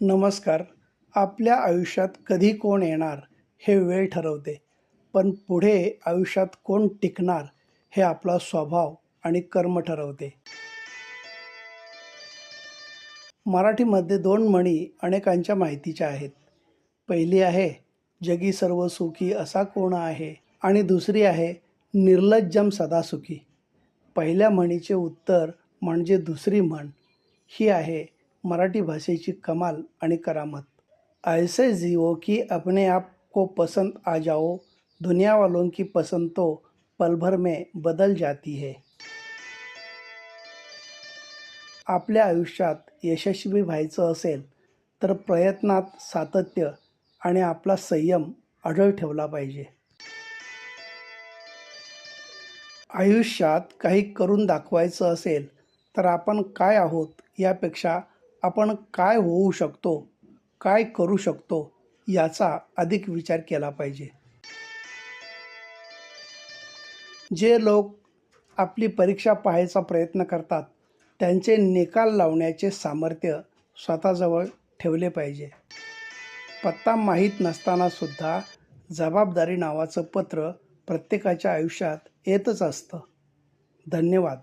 नमस्कार. आपल्या आयुष्यात कधी कोण येणार हे वेळ ठरवते. पण पुढे आयुष्यात कोण टिकणार हे आपला स्वभाव आणि कर्म ठरवते. मराठीमध्ये दोन म्हणी अनेकांच्या माहितीच्या आहेत. पहिली आहे जगी सर्व सुखी असा कोण आहे? आणि दुसरी आहे निर्लज्जम सदा सुखी. पहिल्या म्हणीचे उत्तर म्हणजे दुसरी म्हण ही आहे मराठी भाषेची कमाल आणि करामत. ऐसे जीवो की अपने आप को पसंद आ जाओ दुनिया वालों की पसंद तो पल भर में बदल जाती है. आपल्या आयुष्यात यशस्वी व्हायचं असेल तर प्रयत्नात सातत्य आणि आपला संयम अढळ ठेवला पाहिजे. आयुष्यात काही करून दाखवायचं असेल तर आपण काय आहोत यापेक्षा आपण काय होऊ शकतो काय करू शकतो याचा अधिक विचार केला पाहिजे. जे लोक आपली परीक्षा पाहायचा प्रयत्न करतात त्यांचे निकाल लावण्याचे सामर्थ्य स्वतःजवळ ठेवले पाहिजे. पत्ता माहीत नसतानासुद्धा जबाबदारी नावाचं पत्र प्रत्येकाच्या आयुष्यात येतच असतं. धन्यवाद.